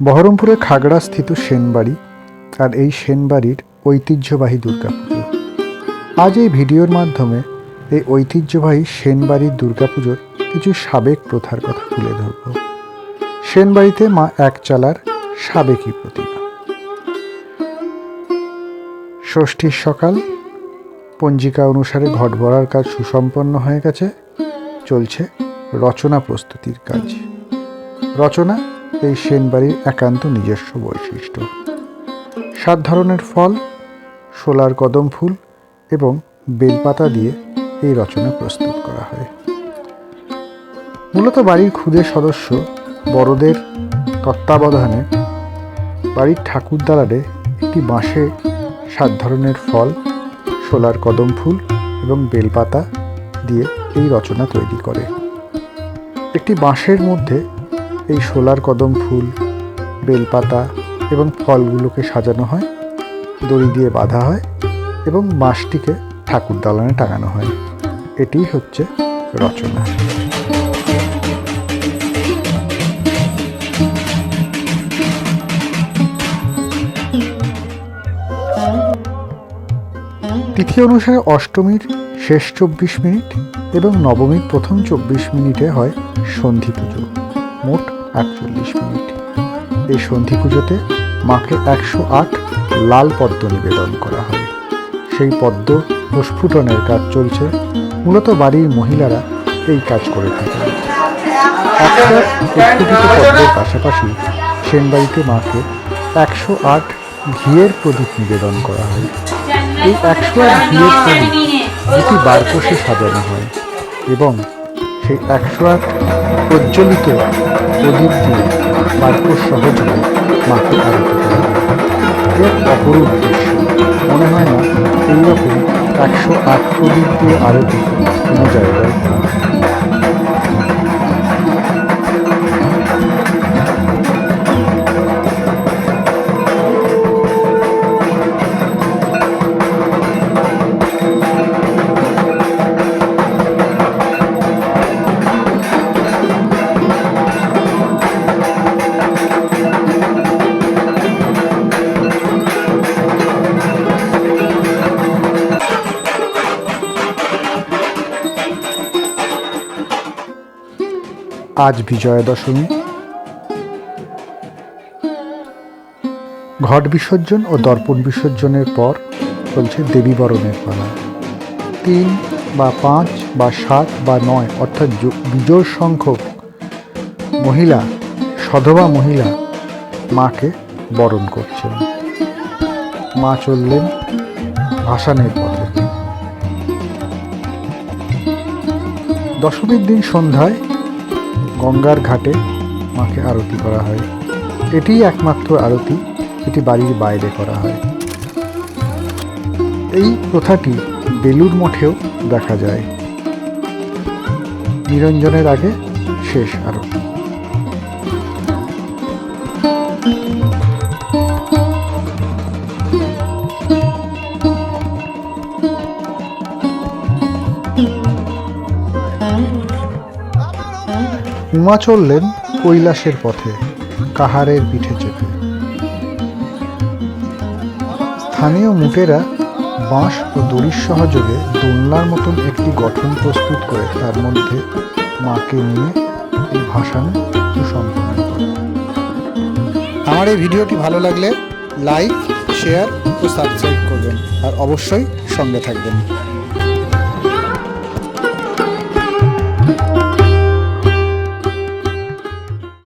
বহরমপুরে খাগড়া স্থিত সেনবাড়ি আর এই সেনবাড়ির ঐতিহ্যবাহী দুর্গাপুজো। আজ এই ভিডিওর মাধ্যমে এই ঐতিহ্যবাহী সেনবাড়ির দুর্গাপুজোর কিছু সাবেক প্রথার কথা তুলে ধরব। সেনবাড়িতে মা একচালার সাবেকি প্রতিমা। ষষ্ঠীর সকাল, পঞ্জিকা অনুসারে ঘট ভরার কাজ সুসম্পন্ন হয়ে গেছে, চলছে রচনা প্রস্তুতির কাজ। রচনা এই সেনবাড়ির একান্ত নিজস্ব বৈশিষ্ট্য। সাত ধরনের ফল শোলার কদম ফুল এবং বেলপাতা দিয়ে এই রচনা প্রস্তুত করা হয়। মূলত বাড়ির ক্ষুদে সদস্য বড়দের তত্ত্বাবধানে বাড়ির ঠাকুর দালারে একটি বাঁশে সাত ধরনের ফল শোলার কদম ফুল এবং বেলপাতা দিয়ে এই রচনা তৈরি করে। একটি বাঁশের মধ্যে এই শোলার কদম ফুল, বেলপাতা এবং ফলগুলোকে সাজানো হয়, দড়ি দিয়ে বাঁধা হয় এবং মাসটিকে ঠাকুর দালানে টাঙানো হয়। এটিই হচ্ছে রচনা। তিথি অনুসারে অষ্টমীর শেষ চব্বিশ মিনিট এবং নবমীর প্রথম চব্বিশ মিনিটে হয় সন্ধি পুজো। মোট আটচল্লিশ মিনিট। এই সন্ধি পুজোতে মাকে একশো আট লাল পদ্ম নিবেদন করা হয়। সেই পদ্ম প্রস্ফুটনের কাজ চলছে। মূলত বাড়ির মহিলারা এই কাজ করে থাকেন। একটা পদ্মের পাশাপাশি সেনবাড়িতে মাকে একশো আট ঘিয়ের প্রদীপ নিবেদন করা হয়। এই একশো আট ঘিয়ের প্রদীপ দুটি বারকোষে সাজানো হয় এবং সেই একশো আট প্রজ্বলিত প্রদীপ দিয়ে বাক্য সহজে মাকে আরোপ করা। এক অপরূপ দৃশ্য মনে হয় না এইরকম একশো আট প্রদীপ দিয়ে আরোপিত কোনো জায়গায় আজ বিজয়া দশমী ঘট বিসর্জন ও দর্পণ বিসর্জনের পর চলছে দেবী বরণের পালা। তিন বা পাঁচ বা সাত বা নয়, অর্থাৎ বিজোড় সংখ্যক মহিলা, সধবা মহিলা মাকে বরণ করছেন। মা চললেন ভাসানের পথে। দশমীর দিন সন্ধ্যায় গঙ্গার ঘাটে মাকে আরতি করা হয়। এটিই একমাত্র আরতি এটি বাড়ির বাইরে করা হয়। এই প্রথাটি বেলুর মঠেও দেখা যায়। নিরঞ্জনের আগে শেষ আরতি। উমা চললেন কৈলাসের পথে, কাহারের পিঠে চেপে। স্থানীয় মুটেরা বাঁশ ও দড়ির সহযোগে দোলনার মতন একটি গঠন প্রস্তুত করে তার মধ্যে মাকে নিয়ে এই ভাসান সুসম্পন্ন আমার এই ভিডিওটি ভালো লাগলে লাইক, শেয়ার ও সাবস্ক্রাইব করবেন আর অবশ্যই সঙ্গে থাকবেন।